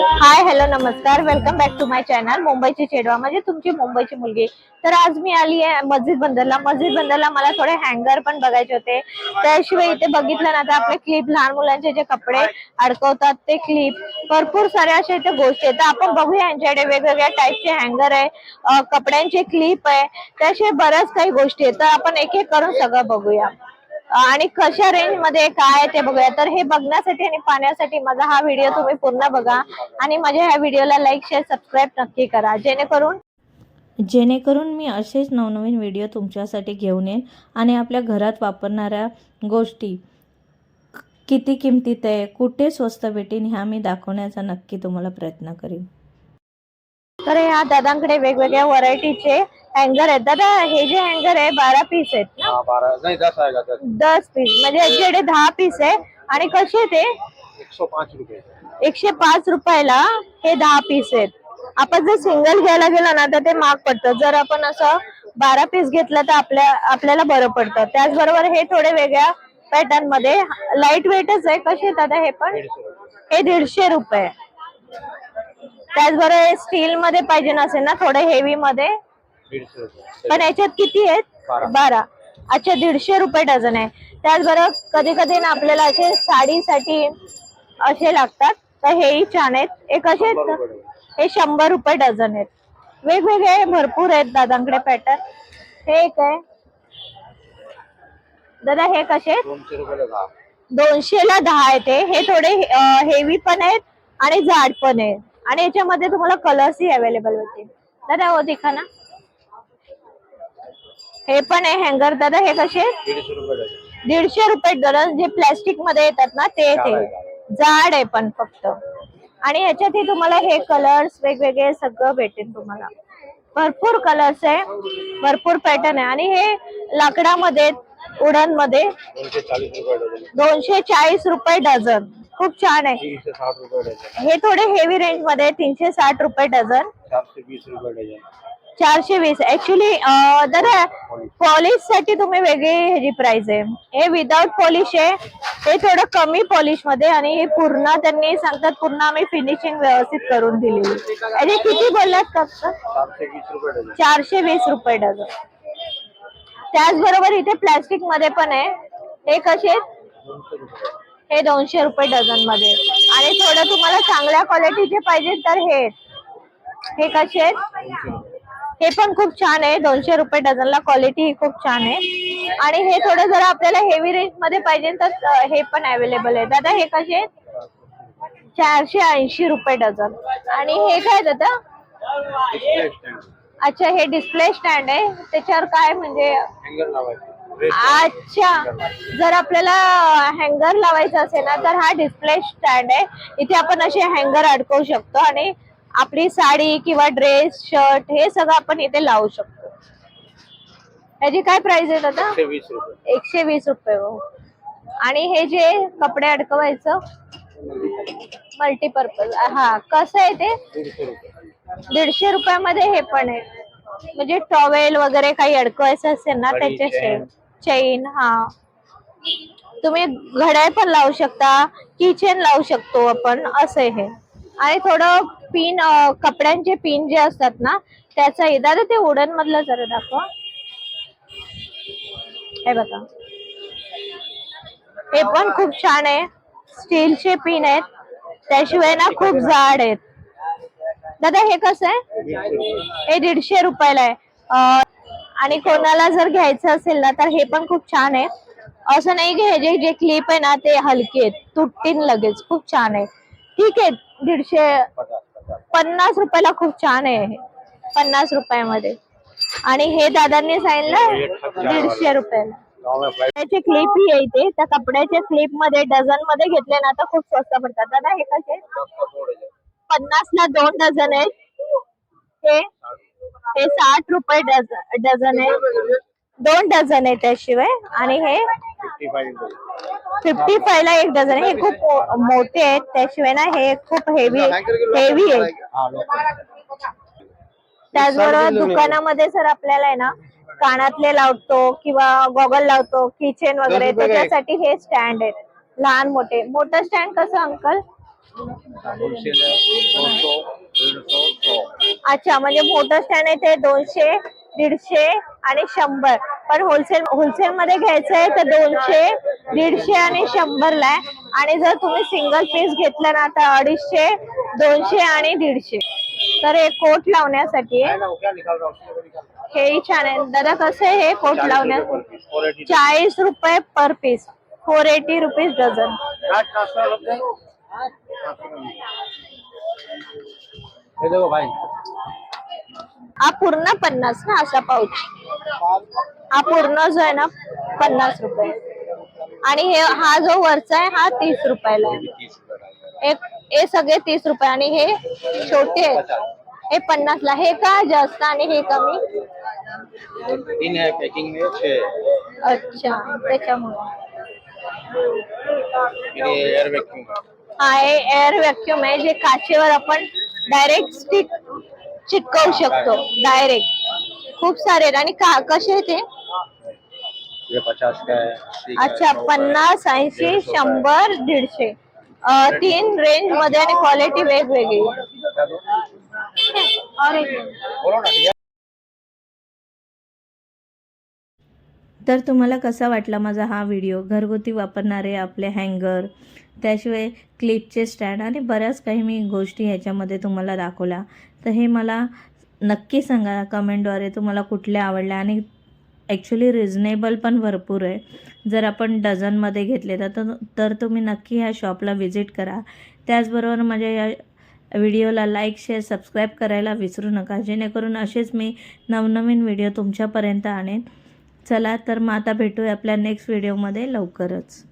हाय hello नमस्कार. Welcome back to my channel मुंबईची चेडवा. म्हणजे तुमची मुंबईची मुलगी. तर आज मी आली आहे मस्जिद बंदरला. मस्जिद बंदरला मला थोडे हँगर पण बघायचे होते. त्याशिवाय इथे बघितलं ना तर आपले क्लिप लहान मुलांचे जे कपडे अडकवतात ते क्लिप भरपूर साऱ्या अशा इथे गोष्टी आहेत. तर आपण बघूया यांच्याकडे वेगवेगळ्या टाईपचे हँगर आहे कपड्यांचे क्लिप आहे. त्याशिवाय बऱ्याच काही गोष्टी आहेत. तर आपण एक एक करून सगळं बघूया. आणि कशा रेंजमध्ये काय आहे ते बघूया. तर हे बघण्यासाठी आणि पाहण्यासाठी माझा हा व्हिडिओ तुम्ही पूर्ण बघा. आणि माझ्या ह्या व्हिडिओला लाईक शेअर सबस्क्राईब नक्की करा. जेणेकरून जेणेकरून मी असेच नवनवीन व्हिडिओ तुमच्यासाठी घेऊन येईन आणि आपल्या घरात वापरणाऱ्या गोष्टी किती किमतीत आहे कुठे स्वस्त भेटेन ह्या मी दाखवण्याचा नक्की तुम्हाला प्रयत्न करीन. तर ह्या दादांकडे वेगवेगळ्या व्हरायटीचे हँगर आहेत. दादा हे जे हँगर आहे बारा पीस आहेत. ना हाँ नहीं दस आएगा दस दस पीस म्हणजे याच्याकडे दहा पीस आहे आणि कसे ते? एक सौ पाँच रुपए एकशे पाच रुपयाला हे दहा पीस आहेत. आपण जर सिंगल घ्यायला गेलो ना तर ते महाग पडतं. जर आपण असं बारा पीस घेतलं तर आपल्या आपल्याला बरं पडतं. त्याचबरोबर हे थोडे वेगळ्या पॅटर्नमध्ये लाइट वेटच आहे. कसे दादा हे पण? हे दीडशे रुपये. त्याचबरोबर स्टील मध्ये पाहिजे नसेल ना थोडे हेवी मध्ये. रुपये. पण याच्यात किती आहेत? बारा. अच्छा दीडशे रुपये डझन आहे. त्याचबरोबर कधी कधी ना आपल्याला असे साडीसाठी असे लागतात. तर हेही छान आहेत. हे शंभर रुपये हे शंभर रुपये डझन आहेत. वेगवेगळे भरपूर आहेत दादांकडे पॅटर्न. हे एक आहे. दादा हे कसे आहेत? दोनशे ला दहा आहे ते हे थोडे हेवी पण आहेत आणि जाड पण आहेत. आणि याच्यामध्ये तुम्हाला कलर्सही अवेलेबल होतील. दादा हो दिखा ना. हे पण आहे हँगर दादा हे कसे? रुपये दीडशे रुपये डझन. जे प्लॅस्टिकमध्ये येतात ना ते जाड ते आहे, जाड आहे पण फक्त. आणि ह्याच्यातही तुम्हाला हे कलर्स वेगवेगळे सगळं भेटेल तुम्हाला. भरपूर कलर्स आहे. भरपूर पॅटर्न आहे. आणि हे लाकडामध्ये उडनमध्ये दोनशे रुपये चाळीस रुपये डझन. खूप छान आहे. तीनशे साठ रुपये डजन हे थोडे हेवी रेंजमध्ये तीनशे साठ रुपये डझन. वीस रुपये चारशे वीस. ऍक्च्युली दादा पॉलिशसाठी तुम्ही वेगळी ह्याची प्राइस आहे. हे विदाउट पॉलिश आहे हे थोडं कमी पॉलिशमध्ये आणि हे पूर्ण त्यांनी सांगतात पूर्ण आम्ही फिनिशिंग व्यवस्थित करून दिलेली याचे किती बोललात फक्त चारशे वीस रुपये डझन. त्याचबरोबर इथे प्लॅस्टिकमध्ये पण आहे. हे कसे? हे दोनशे रुपये डझनमध्ये. आणि थोडं तुम्हाला चांगल्या क्वालिटीचे पाहिजे तर हे. हे कसे? आहेत हे पण खूप छान आहे. दोनशे रुपये डझनला क्वालिटी ही खूप छान आहे. आणि हे थोडं जर आपल्याला हेवी रेंजमध्ये पाहिजे तर हे पण अवेलेबल आहे. दादा हे कसे आहेत? चारशे ऐंशी रुपये डझन. आणि हे काय दादा? अच्छा हे डिस्प्ले स्टँड आहे. त्याच्यावर काय म्हणजे? अच्छा. जर आपल्याला हँगर लावायचं असेल ना तर हा डिस्प्ले स्टँड आहे. इथे आपण असे हँगर अडकवू शकतो. आणि आपली साडी किंवा ड्रेस शर्ट हे सगळं आपण इथे लावू शकतो. याची काय प्राइस आहे आता एकशे वीस रुपये. हो. आणि हे जे कपडे अडकवायचं? मल्टीपर्पज हा कसं आहे ते? दीडशे रुपये. दीडशे रुपयामध्ये हे पण आहे. म्हणजे टॉवेल वगैरे काही अडकवायचं असेल ना घडी, त्याचे chain. चेन हा. तुम्ही घड्याळ पण लावू शकता किचन लावू शकतो आपण असं हे आणि थोडं पिन कपड्यांचे पिन जे असतात ना त्याचा येदा ते उडन मधलं जरा दाखवा. हे बघा. हे पण खूप छान आहे. स्टीलचे पिन आहेत. त्याशिवाय ना खूप जाड आहेत. दादा हे कसं आहे? हे दीडशे रुपयाला आहे. आणि कोणाला जर घ्यायचं असेल ना तर हे पण खूप छान आहे. असं नाही की हे जे जे क्लिप आहे ना ते हलके आहेत. तुटतील लगेच. खूप छान आहे. ठीक आहे दीडशे पन्नास रुपयाला खूप छान आहे हे. पन्नास रुपयामध्ये. आणि हे दादांनी सांगितलं दीडशे रुपयाला. त्याचे क्लिप ही आहे इथे. त्या कपड्याच्या क्लिपमध्ये डझनमध्ये घेतले ना तर खूप स्वस्त पडतात. दादा हे कसे पन्नास ला दोन डझन आहेत. हे हे साठ रुपये डझन डझन आहे दोन डझन आहे त्याशिवाय. आणि हे फिफ्टी फाय ला एक डझन आहे. हे खूप मोठे आहेत. त्याशिवाय ना हे खूप हेवी हेवी आहे. त्याचबरोबर दुकानामध्ये सर आपल्याला आहे ना कानातले लावतो किंवा गॉगल लावतो किचन वगैरे? त्याच्यासाठी हे स्टँड आहेत. लहान मोठे. मोठं स्टँड कसं अंकल? अच्छा म्हणजे मोठं स्टँड आहे ते दोनशे दीडशे आणि शंभर. पण होलसेल होलसेल मध्ये घ्यायचं आहे तर दोनशे दीडशे आणि शंभरला आहे. आणि जर तुम्ही सिंगल पीस घेतलं ना तर अडीचशे दोनशे आणि दीडशे. तर हे कोट लावण्यासाठी. हेही छान आहे. दादा कसं आहे हे कोट एटी चाळीस रुपये per piece four eighty rupees dozen हा पूर्ण पन्नास ना असा पाऊच. हा पूर्ण जो आहे ना पन्नास रुपये. आणि हे हा जो वरचा आहे हा तीस रुपयाला आहे. हे सगळे तीस रुपये. आणि हे छोटे आहेत. हे पन्नास ला हे का जास्त आणि हे कमी? पैकिंग अच्छा त्याच्यामुळे. का हा हे एअर व्हॅक्युम आहे जे काचेवर आपण डायरेक्ट स्टिक चिटकवू शकतो. डायरेक्ट खूप सारे आणि का कसे आहे ते ये पचास का है अस्सी का है, अच्छा। पन्नास ऐंशी शंभर दीडशे. तीन रेंजमध्ये आणि क्वालिटी वेगवेगळी. तर तुम्हाला कसा वाटला माझा हा व्हिडिओ घरगुती वापरणारे आपले हँगर त्याशिवाय क्लिपचे स्टँड आणि बऱ्याच काही मी गोष्टी ह्याच्यामध्ये तुम्हाला दाखवल्या. तर हे मला नक्की सांगा. कमेंटद्वारे तुम्हाला कुठल्या आवडल्या आणि ॲक्च्युली रिझनेबल पण भरपूर आहे. जर आपण डझनमध्ये घेतले तर तर तुम्ही नक्की ह्या शॉपला व्हिजिट करा. त्याचबरोबर माझ्या या व्हिडिओला लाईक शेअर सबस्क्राईब करायला विसरू नका. जेणेकरून असेच मी नवनवीन व्हिडिओ तुमच्यापर्यंत आणेन. चला तर मग आता भेटूया आपल्या नेक्स्ट व्हिडिओमध्ये लवकरच.